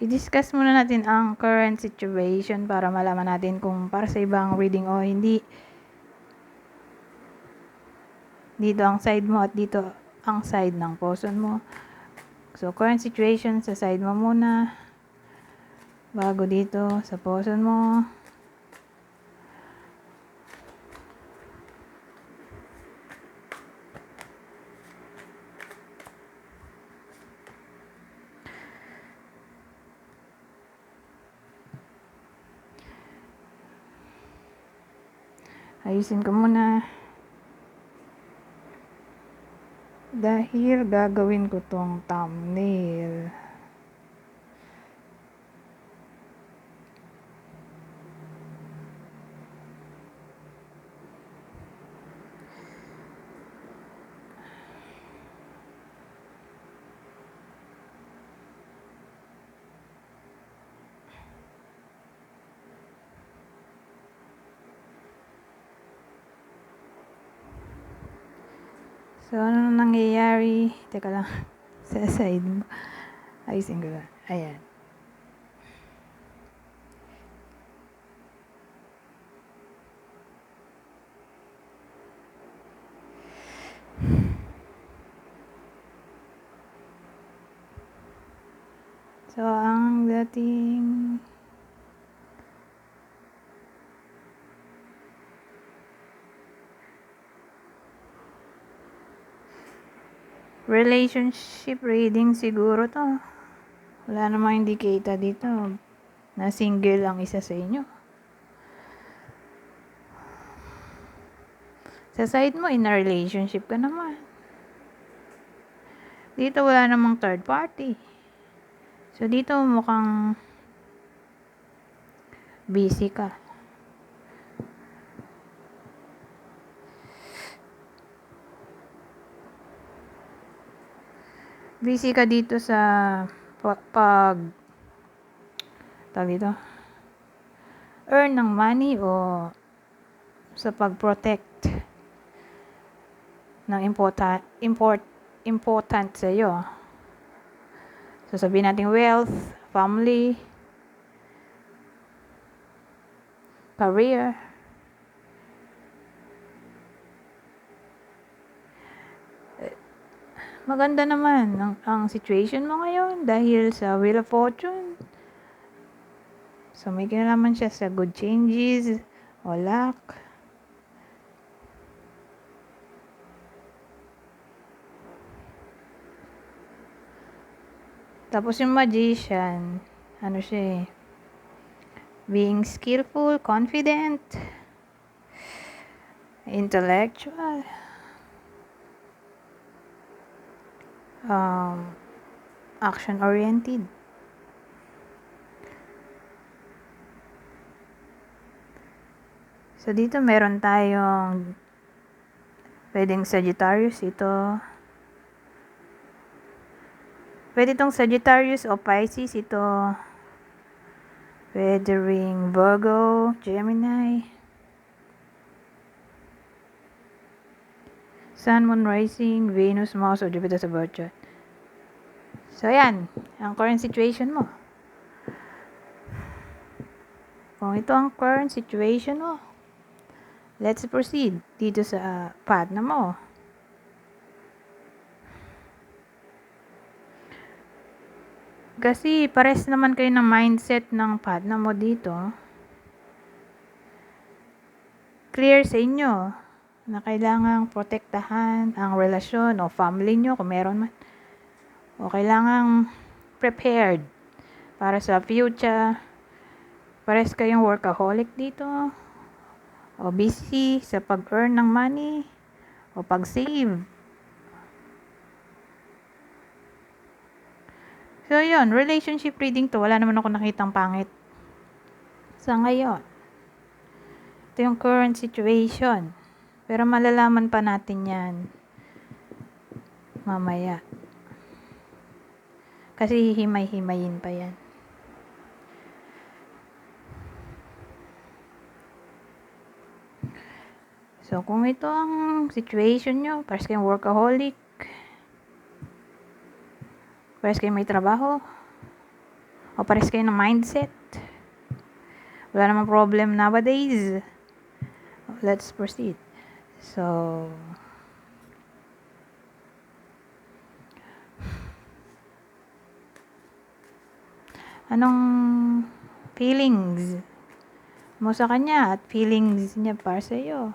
i-discuss muna natin ang current situation para malaman natin kung para sa ibang reading o hindi. Dito ang side mo at dito ang side ng person mo. So, current situation sa side mo muna. Bago dito sa person mo. Ayusin ko muna. Dahil gagawin ko tong thumbnail. So, ano na nangyayari? Teka lang. Sa side mo. Ayusin ko lang. Ayan. So, ang dating relationship reading siguro to. Wala namang indicator dito na single ang isa sa inyo. Sa side mo, in a relationship ka naman. Dito wala namang third party. So, dito mukhang busy ka. Busy ka dito sa pa- pag tawag dito earn ng money o sa pag-protect ng important import important sa iyo. So sabihin natin wealth, family, career, maganda naman ang, ang situation mo ngayon dahil sa Wheel of Fortune. So, may kinalaman siya sa good changes o luck. Tapos yung magician, ano siya eh, being skillful, confident, intellectual, um, action-oriented. So, dito meron tayong pwedeng Sagittarius ito. Pwede itong Sagittarius o Pisces ito. Pwede ring Virgo, Gemini. Sun, Moon, Rising, Venus, Mars, o Jupiter sa chart. So, yan. Ang current situation mo. Kung ito ang current situation mo, let's proceed dito sa uh, partner mo. Kasi pares naman kayo ng mindset ng partner mo dito. Clear sa inyo na kailangang protektahan ang relasyon o family nyo kung meron man. O kailangang prepared para sa future. Pares kayong workaholic dito. O busy sa pag-earn ng money. O pag-save. So, yun. Relationship reading to. Wala naman ako nakitang pangit. Sa ngayon. Ito yung current situation. Pero malalaman pa natin yan. Mamaya. Kasi hihimay-himayin pa yan. So, kung ito ang situation nyo, pares kayong workaholic, pares kayong may trabaho, o pares kayo ng mindset. Wala namang problem nowadays. Let's proceed. So, anong feelings mo sa kanya at feelings niya para sa iyo?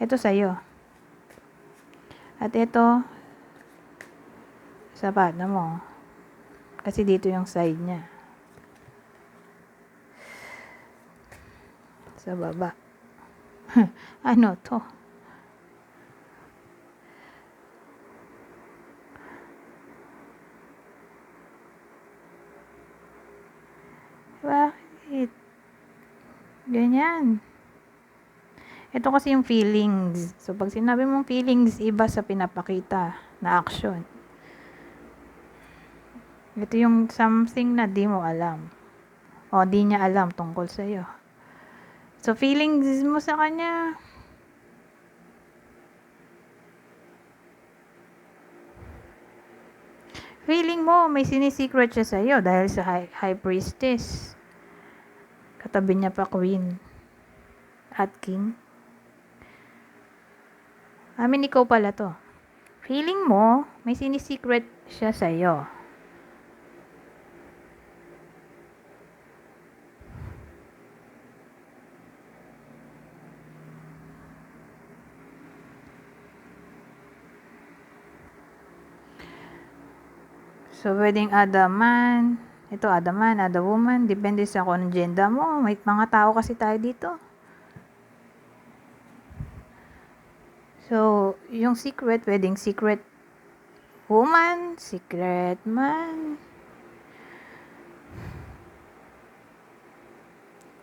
Ito sa iyo. At ito sa partner mo. Kasi dito yung side niya. Sa baba. ano to? Bakit? Ganyan. Ito kasi yung feelings. So, pag sinabi mong feelings, iba sa pinapakita na action. Ito yung something na di mo alam. O di niya alam tungkol sa iyo. So, feelings mo sa kanya, feeling mo may sinisecret siya sa iyo dahil sa high, high priestess. Katabi niya pa queen at king. Amin ikaw pala to. Feeling mo may sinisecret siya sa iyo. So, pwedeng add a man. Ito, add a man, add a woman. Depende sa kung anong gender mo. May mga tao kasi tayo dito. So, yung secret, pwedeng secret woman, secret man.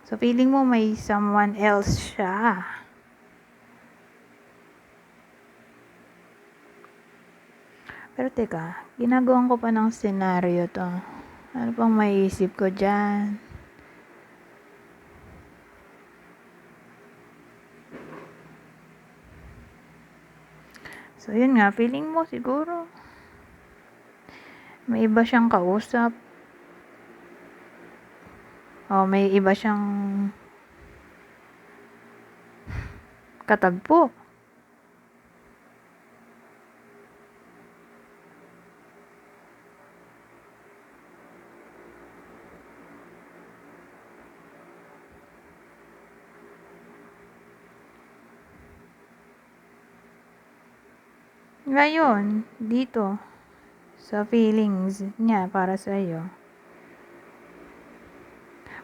So, feeling mo may someone else siya. Pero teka, ginagawan ko pa ng senaryo to. Ano pang maiisip ko dyan? So, yun nga, feeling mo siguro. May iba siyang kausap. O, may iba siyang katagpo. Ngayon, dito, sa feelings niya para sa iyo.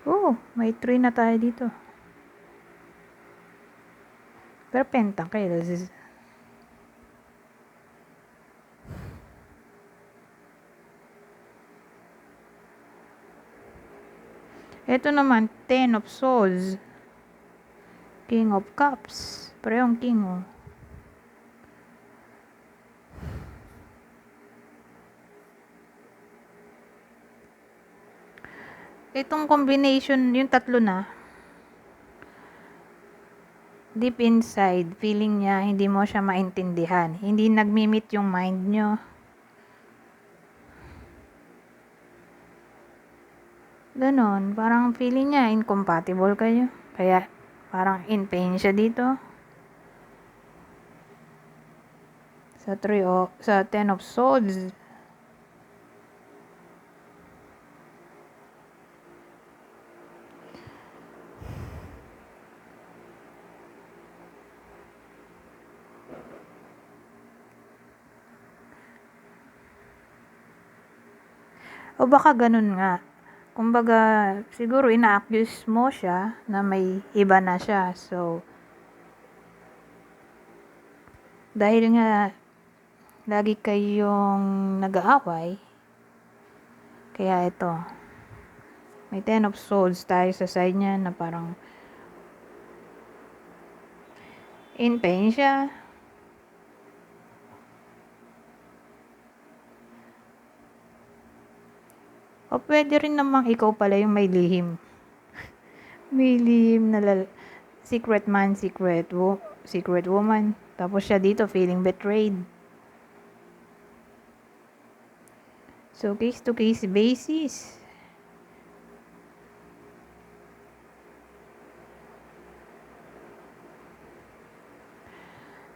Oh, may 3 na tayo dito. Pero pentacles. Ito naman, Ten of Swords. King of Cups. Parehong King, oh. Itong combination, yung tatlo na, deep inside, feeling niya, hindi mo siya maintindihan. Hindi nagmi-meet yung mind nyo. Ganon, parang feeling niya, incompatible kayo. Kaya, parang in pain siya dito. Sa 3 o, sa 10 of swords, O baka ganun nga. Kumbaga, siguro ina-accuse mo siya na may iba na siya. So, dahil nga lagi kayong nag-aaway, kaya ito, may ten of swords tayo sa side niya na parang in pain siya. O pwede rin namang ikaw pala yung may lihim. may lihim na lal- secret man, secret wo- secret woman. Tapos siya dito feeling betrayed. So, case to case basis.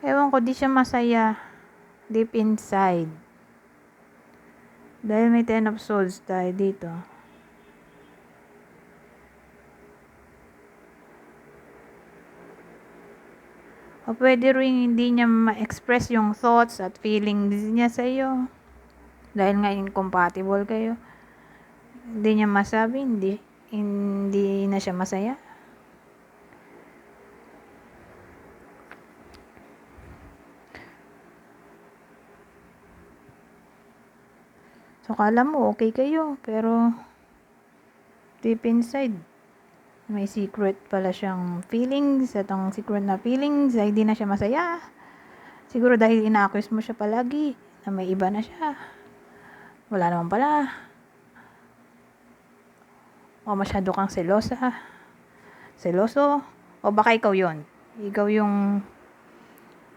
Ewan ko, di siya masaya deep inside. Dahil may Ten of Swords tayo dito. O pwede rin hindi niya ma-express yung thoughts at feelings niya sa iyo. Dahil nga incompatible kayo. Hindi niya masabi, hindi, hindi na siya masaya. So, kala mo okay kayo, pero deep inside, may secret pala siyang feelings at ang secret na feelings ay hindi na siya masaya. Siguro dahil ina-accuse mo siya palagi na may iba na siya. Wala naman pala. O masyado kang selosa. Seloso. O baka ikaw yon Ikaw yung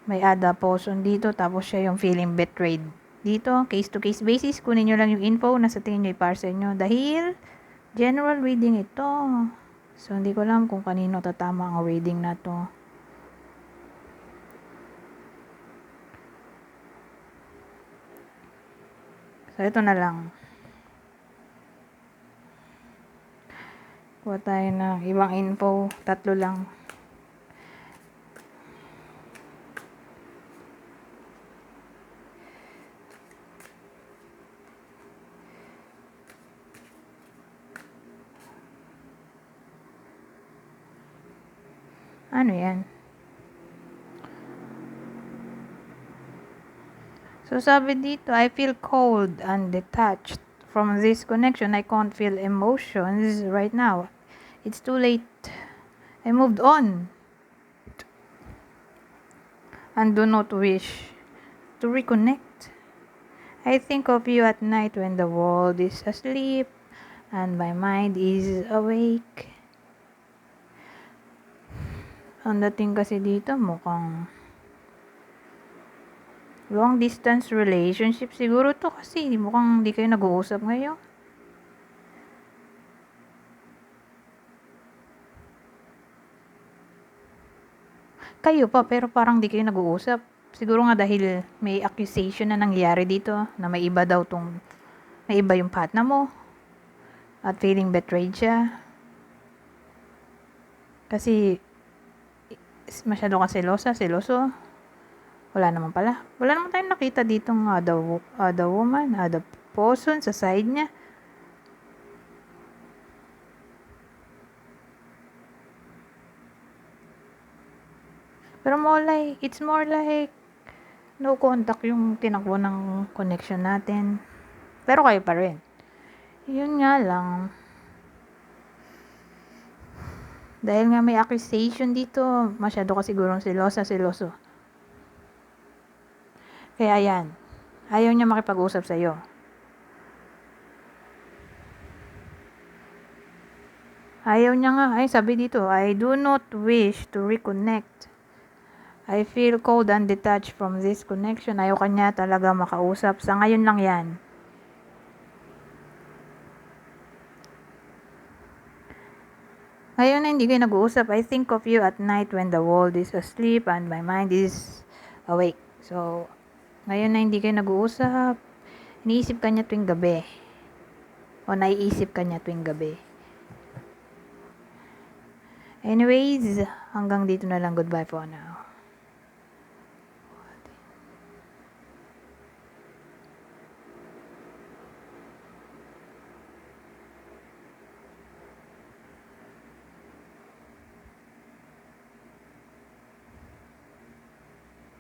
may ada person dito tapos siya yung feeling betrayed. Dito, case to case basis, kunin nyo lang yung info na sa tingin nyo i-parse nyo. Dahil, general reading ito. So, hindi ko alam kung kanino tatama ang reading na to. So, ito na lang. Kuha tayo ng ibang info. Tatlo lang. Ano yan? So, sabi dito, I feel cold and detached from this connection. I can't feel emotions right now. It's too late. I moved on. And do not wish to reconnect. I think of you at night when the world is asleep and my mind is awake. Ang dating kasi dito mukhang long distance relationship siguro to kasi mukhang hindi kayo nag-uusap ngayon. Kayo pa pero parang di kayo nag-uusap. Siguro nga dahil may accusation na nangyari dito na may iba daw tong may iba yung partner mo at feeling betrayed siya. Kasi masyado ka selosa, seloso. Wala naman pala. Wala naman tayong nakita dito ng other, other woman, other person sa side niya. Pero more like, it's more like no contact yung tinakbo ng connection natin. Pero kayo pa rin. Yun nga lang. Dahil nga may accusation dito, masyado ka sigurong silosa, siloso. Kaya yan, ayaw niya makipag-usap sa iyo. Ayaw niya nga, ay sabi dito, I do not wish to reconnect. I feel cold and detached from this connection. Ayaw kanya talaga makausap. Sa ngayon lang yan. Ngayon na hindi kayo nag-uusap, I think of you at night when the world is asleep and my mind is awake. So, ngayon na hindi kayo nag-uusap, iniisip ka niya tuwing gabi. O naiisip ka niya tuwing gabi. Anyways, hanggang dito na lang. Goodbye for now.